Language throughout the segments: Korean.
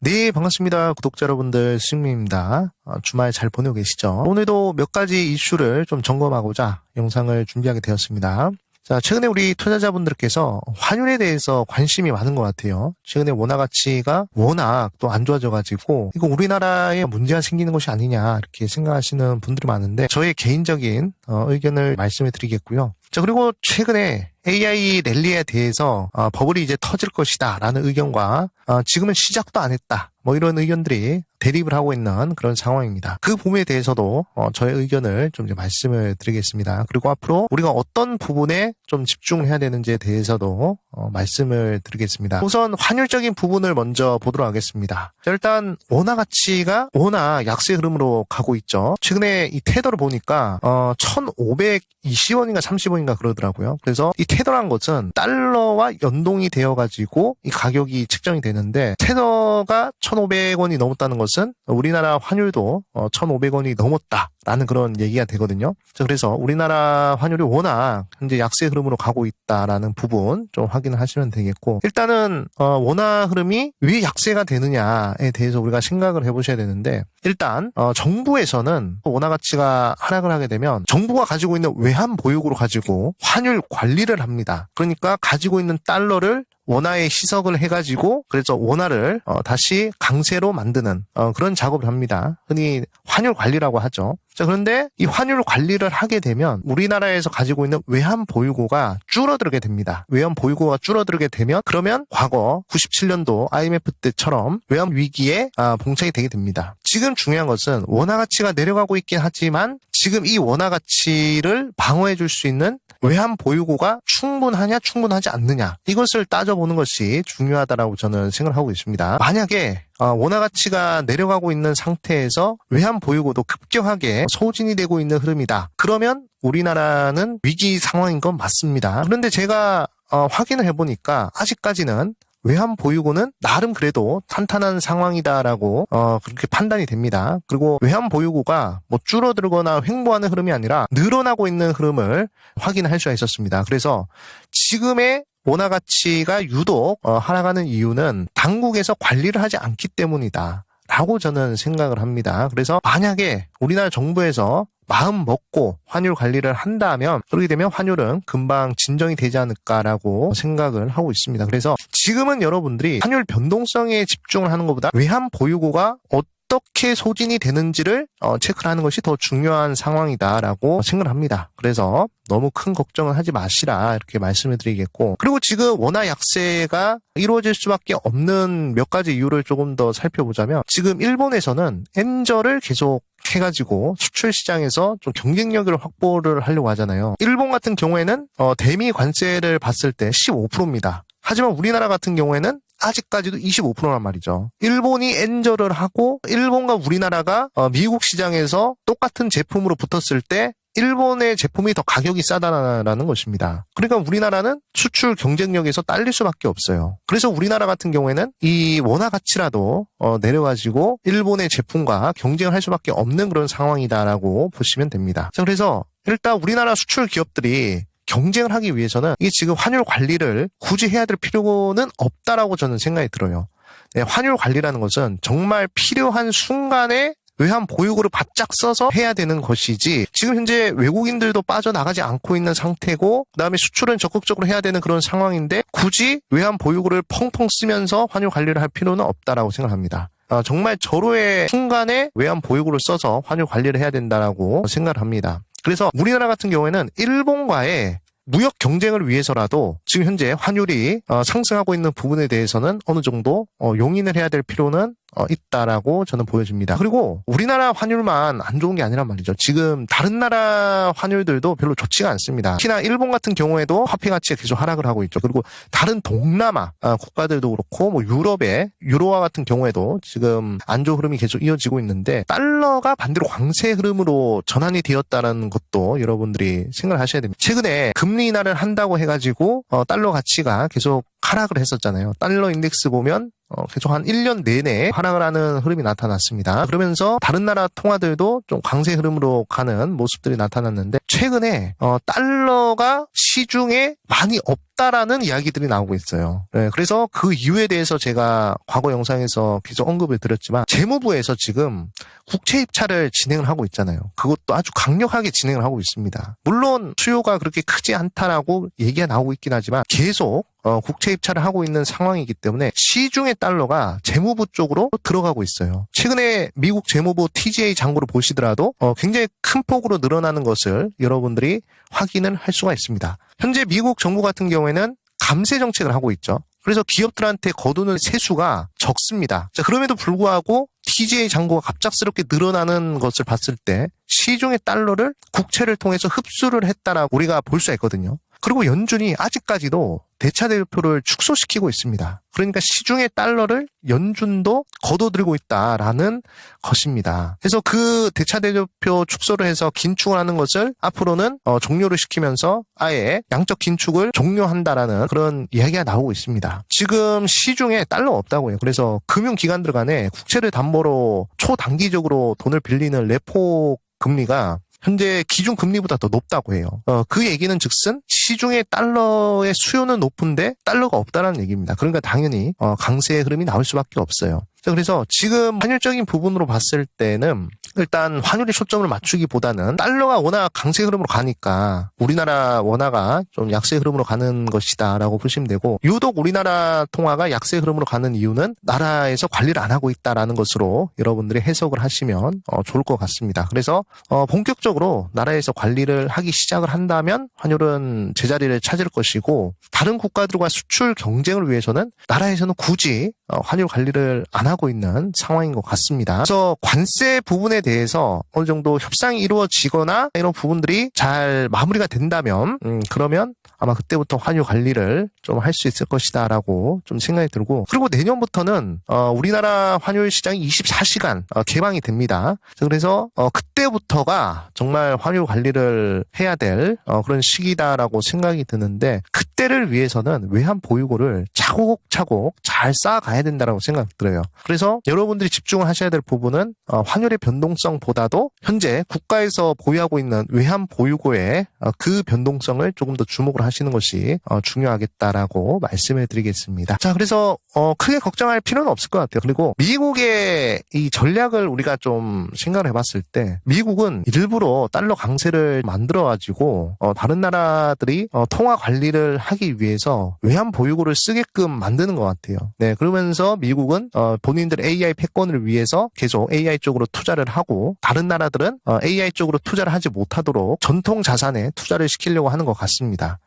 네, 반갑습니다. 구독자 여러분들, 승민입니다. 어, 주말 잘 보내고 계시죠? 오늘도 몇 가지 이슈를 좀 점검하고자 영상을 준비하게 되었습니다. 자, 최근에 우리 투자자분들께서 환율에 대해서 관심이 많은 것 같아요. 최근에 원화 가치가 워낙 또 안 좋아져가지고, 이거 우리나라에 문제가 생기는 것이 아니냐, 이렇게 생각하시는 분들이 많은데, 저의 개인적인 어, 의견을 말씀해 드리겠고요. 자, 그리고 최근에 AI 랠리에 대해서 어, 버블이 이제 터질 것이다 라는 의견과 어, 지금은 시작도 안 했다 뭐 이런 의견들이 대립을 하고 있는 그런 상황입니다. 그 부분에 대해서도 어, 저의 의견을 좀 말씀을 드리겠습니다. 그리고 앞으로 우리가 어떤 부분에 좀 집중을 해야 되는지에 대해서도 어, 말씀을 드리겠습니다. 우선 환율적인 부분을 먼저 보도록 하겠습니다. 자, 일단 원화 가치가 워낙 약세 흐름으로 가고 있죠. 최근에 이 테더를 보니까 어, 1,520원인가 30원 인가 그러더라고요. 그래서 이 테더란 것은 달러와 연동이 되어 가지고 이 가격이 측정이 되는데 테더가 1,500원이 넘었다는 것은 우리나라 환율도 어, 1,500원이 넘었다라는 그런 얘기가 되거든요. 자, 그래서 우리나라 환율이 워낙 현재 약세 흐름으로 가고 있다라는 부분 좀 확인을 하시면 되겠고 일단은 어, 원화 흐름이 왜 약세가 되느냐에 대해서 우리가 생각을 해보셔야 되는데 일단 어, 정부에서는 원화 가치가 하락을 하게 되면 정부가 가지고 있는 외환 보유고를 가지고 환율 관리를 합니다. 그러니까 가지고 있는 달러를 원화에 희석을 해가지고 그래서 원화를 어, 다시 강세로 만드는 어, 그런 작업을 합니다. 흔히 환율 관리라고 하죠. 자 그런데 이 환율 관리를 하게 되면 우리나라에서 가지고 있는 외환 보유고가 줄어들게 됩니다. 외환 보유고가 줄어들게 되면 그러면 과거 97년도 IMF 때처럼 외환 위기에 아, 봉착이 되게 됩니다. 지금 중요한 것은 원화 가치가 내려가고 있긴 하지만 지금 이 원화 가치를 방어해 줄 수 있는 외환 보유고가 충분하냐 충분하지 않느냐 이것을 따져보는 것이 중요하다라고 저는 생각하고 있습니다. 만약에 어, 원화 가치가 내려가고 있는 상태에서 외환 보유고도 급격하게 소진이 되고 있는 흐름이다. 그러면 우리나라는 위기 상황인 건 맞습니다. 그런데 제가 어, 확인을 해보니까 아직까지는 외환 보유고는 나름 그래도 탄탄한 상황이다라고 어 그렇게 판단이 됩니다. 그리고 외환 보유고가 뭐 줄어들거나 횡보하는 흐름이 아니라 늘어나고 있는 흐름을 확인할 수가 있었습니다. 그래서 지금의 원화 가치가 유독 어, 하락하는 이유는 당국에서 관리를 하지 않기 때문이다. 라고 저는 생각을 합니다. 그래서 만약에 우리나라 정부에서 마음 먹고 환율 관리를 한다면 그렇게 되면 환율은 금방 진정이 되지 않을까라고 생각을 하고 있습니다. 그래서 지금은 여러분들이 환율 변동성에 집중을 하는 것보다 외환 보유고가 어 떻게 소진이 되는지를 어, 체크를 하는 것이 더 중요한 상황이다라고 생각을 합니다. 그래서 너무 큰 걱정을 하지 마시라 이렇게 말씀을 드리겠고 그리고 지금 원화 약세가 이루어질 수밖에 없는 몇 가지 이유를 조금 더 살펴보자면 지금 일본에서는 엔저를 계속 해가지고 수출 시장에서 좀 경쟁력을 확보를 하려고 하잖아요. 일본 같은 경우에는 어, 대미 관세를 봤을 때 15%입니다. 하지만 우리나라 같은 경우에는 아직까지도 25%란 말이죠. 일본이 엔저를 하고 일본과 우리나라가 어, 미국 시장에서 똑같은 제품으로 붙었을 때 일본의 제품이 더 가격이 싸다라는 것입니다. 그러니까 우리나라는 수출 경쟁력에서 딸릴 수밖에 없어요. 그래서 우리나라 같은 경우에는 이 원화 가치라도 어, 내려가지고 일본의 제품과 경쟁을 할 수밖에 없는 그런 상황이다라고 보시면 됩니다. 자, 그래서 일단 우리나라 수출 기업들이 경쟁을 하기 위해서는 이게 지금 환율 관리를 굳이 해야 될 필요는 없다라고 저는 생각이 들어요. 네, 환율 관리라는 것은 정말 필요한 순간에 외환 보유고를 바짝 써서 해야 되는 것이지 지금 현재 외국인들도 빠져나가지 않고 있는 상태고 그다음에 수출은 적극적으로 해야 되는 그런 상황인데 굳이 외환 보유고를 펑펑 쓰면서 환율 관리를 할 필요는 없다라고 생각합니다. 어, 정말 절호의 순간에 외환 보유고를 써서 환율 관리를 해야 된다라고 생각을 합니다. 그래서 우리나라 같은 경우에는 일본과의 무역 경쟁을 위해서라도 지금 현재 환율이 어, 상승하고 있는 부분에 대해서는 어느 정도 어, 용인을 해야 될 필요는 어, 있다라고 저는 보여집니다. 그리고 우리나라 환율만 안 좋은 게 아니란 말이죠. 지금 다른 나라 환율들도 별로 좋지가 않습니다. 특히나 일본 같은 경우에도 화폐 가치가 계속 하락을 하고 있죠. 그리고 다른 동남아 아, 국가들도 그렇고 뭐 유럽의 유로화 같은 경우에도 지금 안 좋은 흐름이 계속 이어지고 있는데 달러가 반대로 광세 흐름으로 전환이 되었다는 것도 여러분들이 생각을 하셔야 됩니다. 최근에 금리 인하를 한다고 해가지고 어, 달러 가치가 계속 하락을 했었잖아요. 달러 인덱스 보면 어, 계속 한 1년 내내 하락을 하는 흐름이 나타났습니다. 그러면서 다른 나라 통화들도 좀 강세 흐름으로 가는 모습들이 나타났는데 최근에 어, 달러가 시중에 많이 없다라는 이야기들이 나오고 있어요. 네, 그래서 그 이유에 대해서 제가 과거 영상에서 계속 언급을 드렸지만 재무부에서 지금 국채 입찰을 진행을 하고 있잖아요. 그것도 아주 강력하게 진행을 하고 있습니다. 물론 수요가 그렇게 크지 않다라고 얘기가 나오고 있긴 하지만 계속 어, 국채 입찰을 하고 있는 상황이기 때문에 시중의 달러가 재무부 쪽으로 들어가고 있어요. 최근에 미국 재무부 TGA 장고를 보시더라도 어, 굉장히 큰 폭으로 늘어나는 것을 여러분들이 확인을 할 수가 있습니다. 현재 미국 정부 같은 경우에는 감세 정책을 하고 있죠. 그래서 기업들한테 거두는 세수가 적습니다. 자, 그럼에도 불구하고 TGA 잔고가 갑작스럽게 늘어나는 것을 봤을 때 시중의 달러를 국채를 통해서 흡수를 했다라고 우리가 볼 수가 있거든요. 그리고 연준이 아직까지도 대차 대표를 축소시키고 있습니다. 그러니까 시중의 달러를 연준도 걷어들고 있다라는 것입니다. 그래서 그 대차 대표 축소를 해서 긴축을 하는 것을 앞으로는 어, 종료를 시키면서 아예 양적 긴축을 종료한다라는 그런 이야기가 나오고 있습니다. 지금 시중에 달러 없다고요. 그래서 금융기관들 간에 국채를 담보로 초단기적으로 돈을 빌리는 레포 금리가 현재 기준 금리보다 더 높다고 해요. 어, 그 얘기는 즉슨 시중에 달러의 수요는 높은데 달러가 없다라는 얘기입니다. 그러니까 당연히 어, 강세의 흐름이 나올 수밖에 없어요. 자, 그래서 지금 환율적인 부분으로 봤을 때는 일단 환율에 초점을 맞추기보다는 달러가 워낙 강세 흐름으로 가니까 우리나라 원화가 좀 약세 흐름으로 가는 것이다라고 보시면 되고 유독 우리나라 통화가 약세 흐름으로 가는 이유는 나라에서 관리를 안 하고 있다라는 것으로 여러분들이 해석을 하시면 어, 좋을 것 같습니다. 그래서 어, 본격적으로 나라에서 관리를 하기 시작을 한다면 환율은 제자리를 찾을 것이고 다른 국가들과 수출 경쟁을 위해서는 나라에서는 굳이 어, 환율 관리를 안 하고 있는 상황인 것 같습니다. 그래서 관세 부분에 대해서 어느 정도 협상이 이루어지거나 이런 부분들이 잘 마무리가 된다면 음, 그러면 아마 그때부터 환율 관리를 좀 할 수 있을 것이다라고 좀 생각이 들고 그리고 내년부터는 어, 우리나라 환율 시장이 24시간 어, 개방이 됩니다. 그래서 어, 그때부터가 정말 환율 관리를 해야 될 어, 그런 시기다라고 생각이 드는데 그때를 위해서는 외환 보유고를 차곡차곡 잘 쌓아가야 된다라고 생각이 들어요. 그래서 여러분들이 집중을 하셔야 될 부분은 어, 환율의 변동성보다도 현재 국가에서 보유하고 있는 외환 보유고의 어, 그 변동성을 조금 더 주목을 하시는 것이 어, 중요하겠다라고 말씀을 드리겠습니다. 자, 그래서 어, 크게 걱정할 필요는 없을 것 같아요. 그리고 미국의 이 전략을 우리가 좀 생각을 해봤을 때 미국은 일부러 달러 강세를 만들어가지고 어, 다른 나라들이 어, 통화 관리를 하기 위해서 외환 보유고를 쓰게끔 만드는 것 같아요. 네, 그러면서 미국은 어, 본인들 AI 패권을 위해서 계속 AI 쪽으로 투자를 하고 다른 나라들은 어, AI 쪽으로 투자를 하지 못하도록 전통 자산에 투자를 시키려고 하는 것 같습니다.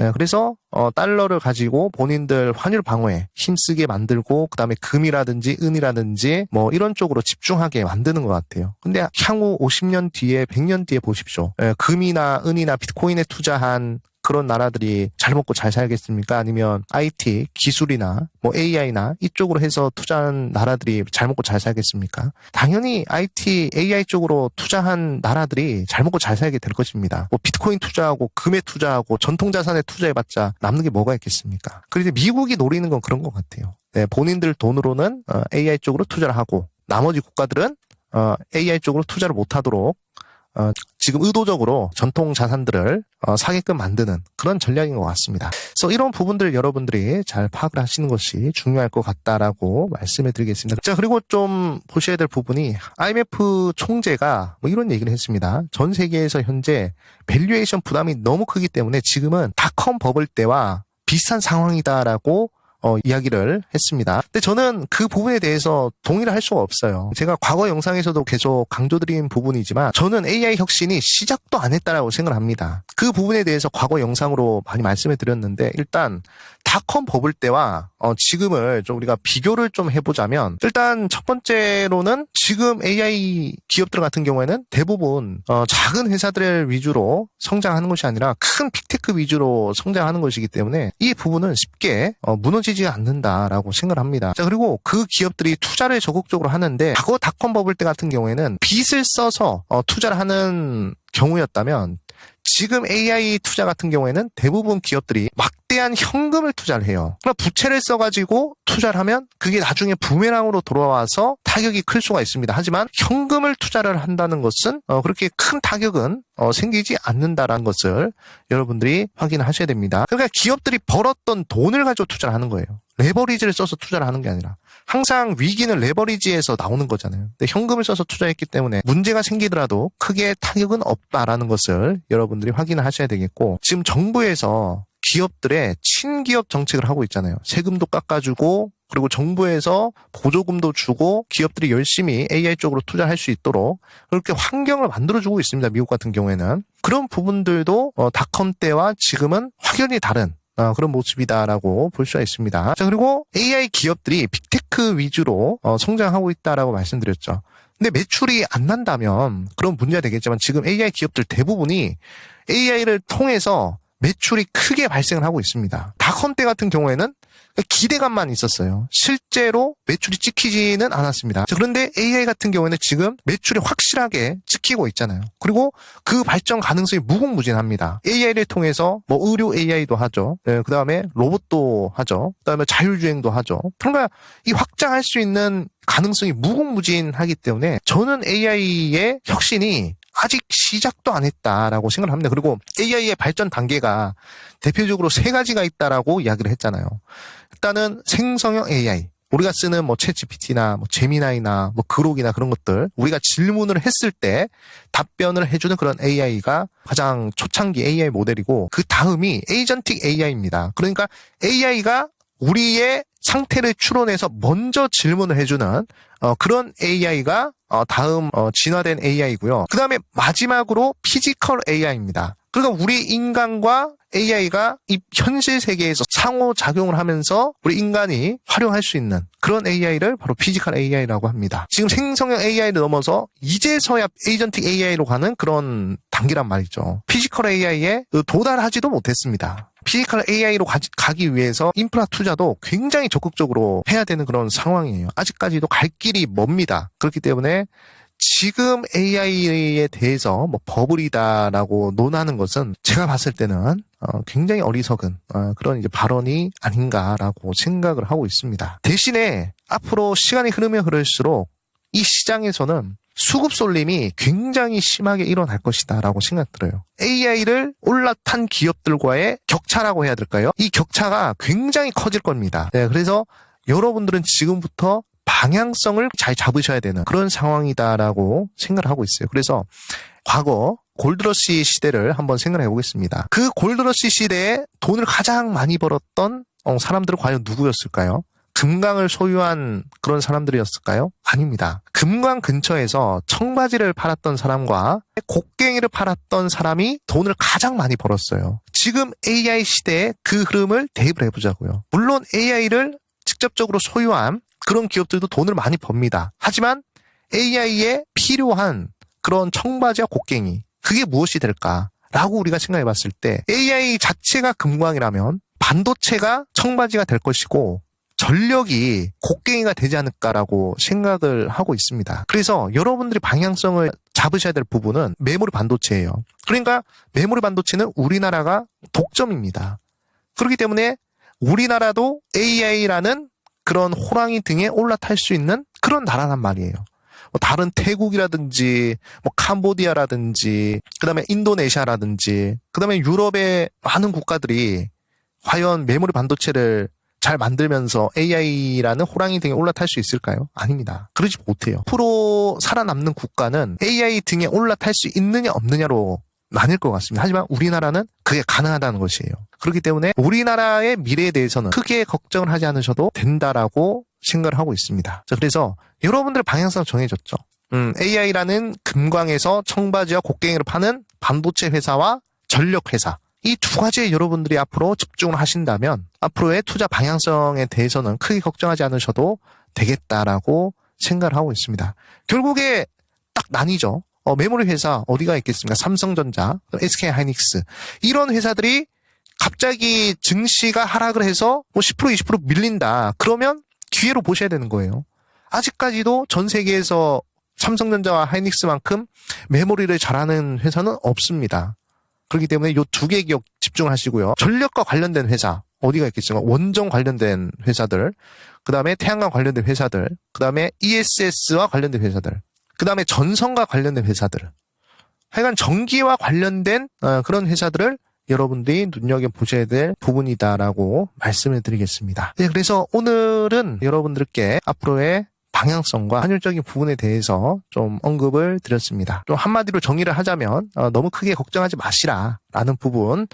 예, 그래서 어, 달러를 가지고 본인들 환율 방어에 힘쓰게 만들고 그다음에 금이라든지 은이라든지 뭐 이런 쪽으로 집중하게 만드는 것 같아요. 근데 향후 50년 뒤에 100년 뒤에 보십시오. 예, 금이나 은이나 비트코인에 투자한 그런 나라들이 잘 먹고 잘 살겠습니까? 아니면 IT, 기술이나 뭐 AI나 이쪽으로 해서 투자한 나라들이 잘 먹고 잘 살겠습니까? 당연히 IT, AI 쪽으로 투자한 나라들이 잘 먹고 잘 살게 될 것입니다. 뭐 비트코인 투자하고 금에 투자하고 전통 자산에 투자해봤자 남는 게 뭐가 있겠습니까? 그런데 미국이 노리는 건 그런 것 같아요. 네, 본인들 돈으로는 어, AI 쪽으로 투자를 하고 나머지 국가들은 어, AI 쪽으로 투자를 못하도록 어, 지금 의도적으로 전통 자산들을 어, 사게끔 만드는 그런 전략인 것 같습니다. 그래서 이런 부분들 여러분들이 잘 파악을 하시는 것이 중요할 것 같다라고 말씀을 드리겠습니다. 자, 그리고 좀 보셔야 될 부분이 IMF 총재가 뭐 이런 얘기를 했습니다. 전 세계에서 현재 밸류에이션 부담이 너무 크기 때문에 지금은 닷컴 버블 때와 비슷한 상황이다라고 어, 이야기를 했습니다. 근데 저는 그 부분에 대해서 동의를 할 수가 없어요. 제가 과거 영상에서도 계속 강조드린 부분이지만 저는 AI 혁신이 시작도 안 했다라고 생각을 합니다. 그 부분에 대해서 과거 영상으로 많이 말씀을 드렸는데 일단 닷컴 버블 때와 어, 지금을 좀 우리가 비교를 좀 해보자면 일단 첫 번째로는 지금 AI 기업들 같은 경우에는 대부분 어, 작은 회사들 위주로 성장하는 것이 아니라 큰 빅테크 위주로 성장하는 것이기 때문에 이 부분은 쉽게 어, 무너지 지 않는다라고 생각을 합니다. 자 그리고 그 기업들이 투자를 적극적으로 하는데 과거 닷컴 버블 때 같은 경우에는 빚을 써서 어, 투자를 하는 경우였다면 지금 AI 투자 같은 경우에는 대부분 기업들이 막 대한 거대한 현금을 투자를 해요. 그러나 부채를 써가지고 투자를 하면 그게 나중에 부메랑으로 돌아와서 타격이 클 수가 있습니다. 하지만 현금을 투자를 한다는 것은 어, 그렇게 큰 타격은 어, 생기지 않는다라는 것을 여러분들이 확인하셔야 됩니다. 그러니까 기업들이 벌었던 돈을 가지고 투자를 하는 거예요. 레버리지를 써서 투자를 하는 게 아니라 항상 위기는 레버리지에서 나오는 거잖아요. 근데 현금을 써서 투자했기 때문에 문제가 생기더라도 크게 타격은 없다라는 것을 여러분들이 확인을 하셔야 되겠고 지금 정부에서 기업들의 친기업 정책을 하고 있잖아요. 세금도 깎아주고 그리고 정부에서 보조금도 주고 기업들이 열심히 AI 쪽으로 투자할 수 있도록 그렇게 환경을 만들어주고 있습니다. 미국 같은 경우에는 그런 부분들도 어, 닷컴 때와 지금은 확연히 다른 어, 그런 모습이다라고 볼 수가 있습니다. 자 그리고 AI 기업들이 빅테크 위주로 어, 성장하고 있다라고 말씀드렸죠. 근데 매출이 안 난다면 그런 문제가 되겠지만 지금 AI 기업들 대부분이 AI를 통해서 매출이 크게 발생을 하고 있습니다. 닷컴 때 같은 경우에는 기대감만 있었어요. 실제로 매출이 찍히지는 않았습니다. 자, 그런데 AI 같은 경우에는 지금 매출이 확실하게 찍히고 있잖아요. 그리고 그 발전 가능성이 무궁무진합니다. AI를 통해서 뭐 의료 AI도 하죠. 그 다음에 로봇도 하죠. 그 다음에 자율주행도 하죠. 그러니까 이 확장할 수 있는 가능성이 무궁무진하기 때문에 저는 AI의 혁신이 아직 시작도 안 했다라고 생각을 합니다. 그리고 AI의 발전 단계가 대표적으로 세 가지가 있다라고 이야기를 했잖아요. 일단은 생성형 AI. 우리가 쓰는 뭐 챗GPT나 뭐 제미나이나 뭐 그록이나 그런 것들 우리가 질문을 했을 때 답변을 해주는 그런 AI가 가장 초창기 AI 모델이고 그 다음이 에이전틱 AI입니다. 그러니까 AI가 우리의 상태를 추론해서 먼저 질문을 해주는 어, 그런 AI가 어, 다음 어, 진화된 AI고요. 그 다음에 마지막으로 피지컬 AI입니다. 그러니까 우리 인간과 AI가 이 현실 세계에서 상호작용을 하면서 우리 인간이 활용할 수 있는 그런 AI를 바로 피지컬 AI라고 합니다. 지금 생성형 AI를 넘어서 이제서야 에이전틱 AI로 가는 그런 단계란 말이죠. 피지컬 AI에 도달하지도 못했습니다. 피지컬 AI로 가, 기 위해서 인프라 투자도 굉장히 적극적으로 해야 되는 그런 상황이에요. 아직까지도 갈 길이 멉니다. 그렇기 때문에 지금 AI에 대해서 뭐 버블이다라고 논하는 것은 제가 봤을 때는 어, 굉장히 어리석은 어, 그런 이제 발언이 아닌가라고 생각을 하고 있습니다. 대신에 앞으로 시간이 흐르면 흐를수록 이 시장에서는 수급 쏠림이 굉장히 심하게 일어날 것이다라고 생각 들어요. AI를 올라탄 기업들과의 격차라고 해야 될까요? 이 격차가 굉장히 커질 겁니다. 네, 그래서 여러분들은 지금부터 방향성을 잘 잡으셔야 되는 그런 상황이다라고 생각을 하고 있어요. 그래서 과거 골드러시 시대를 한번 생각해 보겠습니다. 그 골드러시 시대에 돈을 가장 많이 벌었던 어, 사람들은 과연 누구였을까요? 금강을 소유한 그런 사람들이었을까요? 아닙니다. 금강 근처에서 청바지를 팔았던 사람과 곡괭이를 팔았던 사람이 돈을 가장 많이 벌었어요. 지금 AI 시대에 그 흐름을 대입을 해보자고요. 물론 AI를 직접적으로 소유한 그런 기업들도 돈을 많이 법니다. 하지만 AI에 필요한 그런 청바지와 곡괭이 그게 무엇이 될까? 라고 우리가 생각해 봤을 때 AI 자체가 금광이라면 반도체가 청바지가 될 것이고 전력이 곡괭이가 되지 않을까라고 생각을 하고 있습니다. 그래서 여러분들이 방향성을 잡으셔야 될 부분은 메모리 반도체예요. 그러니까 메모리 반도체는 우리나라가 독점입니다. 그렇기 때문에 우리나라도 AI라는 그런 호랑이 등에 올라탈 수 있는 그런 나라란 말이에요. 뭐 다른 태국이라든지 뭐 캄보디아라든지 그다음에 인도네시아라든지 그다음에 유럽의 많은 국가들이 과연 메모리 반도체를 잘 만들면서 AI라는 호랑이 등에 올라탈 수 있을까요? 아닙니다. 그러지 못해요. 프로 살아남는 국가는 AI 등에 올라탈 수 있느냐 없느냐로 나뉠 것 같습니다. 하지만 우리나라는 그게 가능하다는 것이에요. 그렇기 때문에 우리나라의 미래에 대해서는 크게 걱정을 하지 않으셔도 된다라고 생각을 하고 있습니다. 자, 그래서 여러분들 방향성 정해졌죠. 음, AI라는 금광에서 청바지와 곡괭이를 파는 반도체 회사와 전력 회사. 이 두 가지에 여러분들이 앞으로 집중을 하신다면 앞으로의 투자 방향성에 대해서는 크게 걱정하지 않으셔도 되겠다라고 생각을 하고 있습니다. 결국에 딱 나뉘죠. 어, 메모리 회사 어디가 있겠습니까? 삼성전자, SK 하이닉스 이런 회사들이 갑자기 증시가 하락을 해서 뭐 10% 20% 밀린다. 그러면 기회로 보셔야 되는 거예요. 아직까지도 전 세계에서 삼성전자와 하이닉스만큼 메모리를 잘하는 회사는 없습니다. 그렇기 때문에 이 두 개 기업 집중하시고요. 전력과 관련된 회사 어디가 있겠습니까? 원전 관련된 회사들, 그 다음에 태양광 관련된 회사들, 그 다음에 ESS와 관련된 회사들, 그 다음에 전선과 관련된 회사들. 하여간 전기와 관련된 어, 그런 회사들을 여러분들이 눈여겨보셔야 될 부분이다라고 말씀을 드리겠습니다. 네, 그래서 오늘은 여러분들께 앞으로의 방향성과 환율적인 부분에 대해서 좀 언급을 드렸습니다. 좀 한마디로 정의를 하자면 어, 너무 크게 걱정하지 마시라라는 부분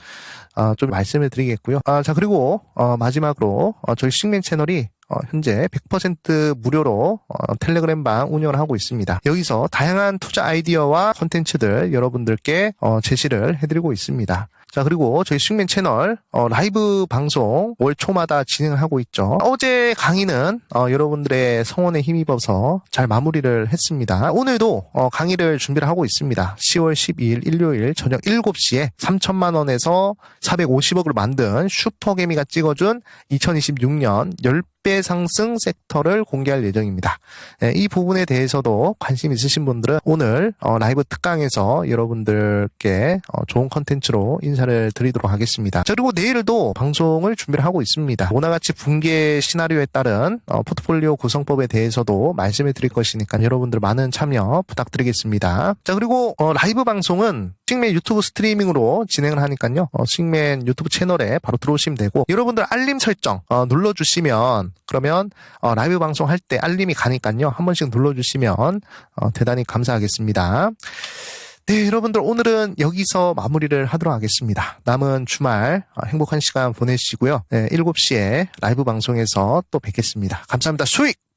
어, 좀 말씀을 드리겠고요. 아, 자 그리고 어, 마지막으로 어, 저희 식민 채널이 어, 현재 100% 무료로 어, 텔레그램 방 운영을 하고 있습니다. 여기서 다양한 투자 아이디어와 콘텐츠들 여러분들께 어, 제시를 해드리고 있습니다. 자 그리고 저희 숙면 채널 어, 라이브 방송 월 초마다 진행을 하고 있죠. 어제 강의는 어, 여러분들의 성원에 힘입어서 잘 마무리를 했습니다. 오늘도 어, 강의를 준비를 하고 있습니다. 10월 12일 일요일 저녁 7시에 3천만 원에서 450억을 만든 슈퍼개미가 찍어준 2026년 10배 상승 섹터를 공개할 예정입니다. 네, 이 부분에 대해서도 관심 있으신 분들은 오늘 어, 라이브 특강에서 여러분들께 어, 좋은 컨텐츠로 인사 를 드리도록 하겠습니다. 자, 그리고 내일도 방송을 준비를 하고 있습니다. 오나같이 붕괴 시나리오에 따른 어, 포트폴리오 구성법에 대해서도 말씀을 드릴 것이니까 여러분들 많은 참여 부탁드리겠습니다. 자, 그리고 어, 라이브 방송은 싱맨 유튜브 스트리밍으로 진행을 하니까요. 어, 싱맨 유튜브 채널에 바로 들어오시면 되고 여러분들 알림 설정 어, 눌러주시면 그러면 어, 라이브 방송 할 때 알림이 가니까요. 한 번씩 눌러주시면 어, 대단히 감사하겠습니다. 네, 여러분들 오늘은 여기서 마무리를 하도록 하겠습니다. 남은 주말 어, 행복한 시간 보내시고요. 네, 7시에 라이브 방송에서 또 뵙겠습니다. 감사합니다. 수익!